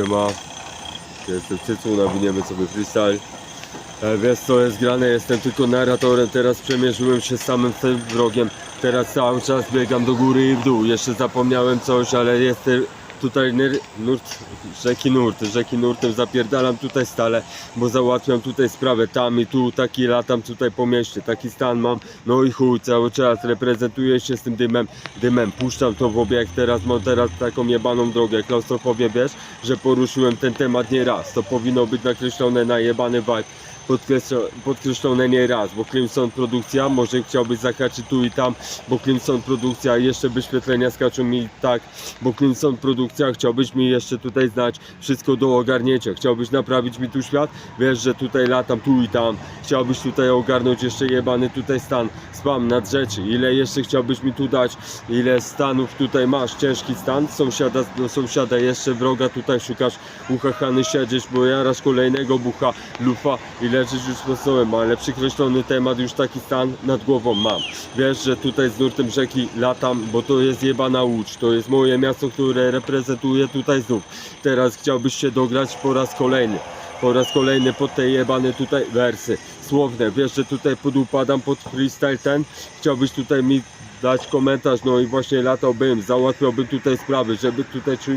Siema. Jestem Cycu, nawiniemy sobie freestyle. E, Wiesz co jest grane, jestem tylko narratorem, teraz przemierzyłem się samym tym wrogiem. Teraz cały czas biegam do góry i w dół. Jeszcze zapomniałem coś, ale jestem tutaj nurt, rzeki nurt, rzeki nurtem zapierdalam tutaj stale, bo załatwiam tutaj sprawę. Tam i tu, taki latam tutaj po mieście, taki stan mam, no i chuj, cały czas reprezentuję się z tym dymem, dymem, puszczam to w obieg, teraz mam teraz taką jebaną drogę, klaustrofobię, wiesz, że poruszyłem ten temat nie raz, to powinno być nakreślone na jebany vibe, podkreślone nie raz, bo Crimson produkcja, może chciałbyś zahaczyć tu i tam, bo Crimson produkcja, jeszcze wyświetlenia skaczą mi tak, bo Crimson produkcja, chciałbyś mi jeszcze tutaj znać wszystko do ogarnięcia, chciałbyś naprawić mi tu świat, wiesz, że tutaj latam tu i tam, chciałbyś tutaj ogarnąć jeszcze jebany tutaj stan, spam nad rzeczy, ile jeszcze chciałbyś mi tu dać, ile stanów tutaj masz, ciężki stan, sąsiada, do sąsiada jeszcze wroga tutaj szukasz, uchachany siedzieć, bo jarasz kolejnego bucha, lufa i leżysz już pod stołem, ale przykreślony temat, już taki stan nad głową mam. Wiesz, że tutaj z nurtem rzeki latam, bo to jest jebana łódź, to jest moje miasto, które reprezentuję tutaj znów. Teraz chciałbyś się dograć po raz kolejny. Po raz kolejny pod te jebane tutaj wersy słowne. Wiesz, że tutaj podupadam pod freestyle ten. Chciałbyś tutaj mi dać komentarz, no i właśnie latałbym, załatwiałbym tutaj sprawy, żeby tutaj czuł,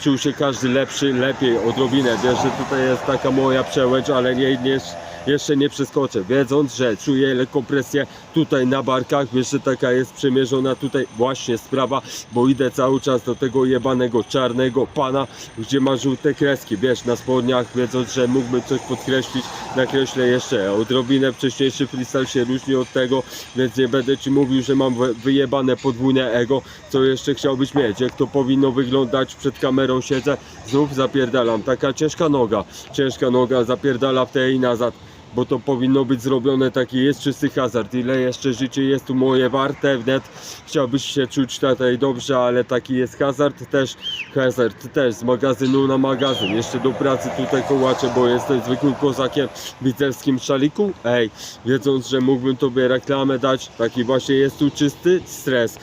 czuł się każdy lepszy, lepiej, odrobinę. Wiesz, że tutaj jest taka moja przełęcz, ale nie, nie, jeszcze nie przeskoczę, wiedząc, że czuję lekką presję tutaj na barkach, wiesz, że taka jest przemierzona tutaj właśnie sprawa, bo idę cały czas do tego jebanego czarnego pana, gdzie ma żółte kreski, wiesz, na spodniach, wiedząc, że mógłbym coś podkreślić, nakreślę jeszcze odrobinę, wcześniejszy freestyle się różni od tego, więc nie będę Ci mówił, że mam wy- wyjebane podwójne ego, co jeszcze chciałbyś mieć, jak to powinno wyglądać, przed kamerą siedzę, znów zapierdalam, taka ciężka noga, ciężka noga zapierdala w tej i nazad, bo to powinno być zrobione, taki jest czysty hazard. Ile jeszcze życie jest tu moje warte, wnet chciałbyś się czuć tutaj dobrze, ale taki jest hazard też, hazard też z magazynu na magazyn. Jeszcze do pracy tutaj kołaczę, bo jestem zwykłym kozakiem w widzewskim szaliku. Ej, wiedząc, że mógłbym tobie reklamę dać, taki właśnie jest tu czysty stres.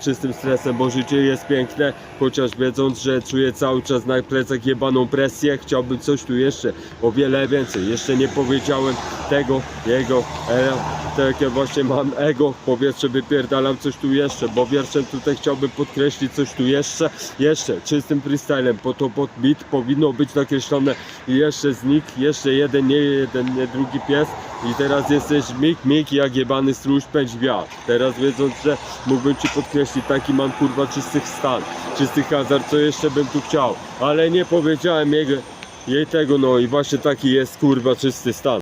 Czystym stresem, bo życie jest piękne, chociaż wiedząc, że czuję cały czas na plecach jebaną presję, chciałbym coś tu jeszcze, o wiele więcej. Jeszcze nie powiedziałem tego, jego, e, takie właśnie mam ego, w powietrze wypierdalam coś tu jeszcze, bo wierszem tutaj chciałbym podkreślić coś tu jeszcze, jeszcze, czystym freestylem, po to pod beat powinno być nakreślone. I jeszcze znik, jeszcze jeden, nie jeden, nie drugi pies i teraz jesteś mig, mig, jak jebany stróż, pędź wiatr. Teraz wiedząc, że mógłbym Ci podkreślić, taki mam kurwa czystych stan, czysty hazard, co jeszcze bym tu chciał, ale nie powiedziałem jego, jej tego, no i właśnie taki jest kurwa czysty stan.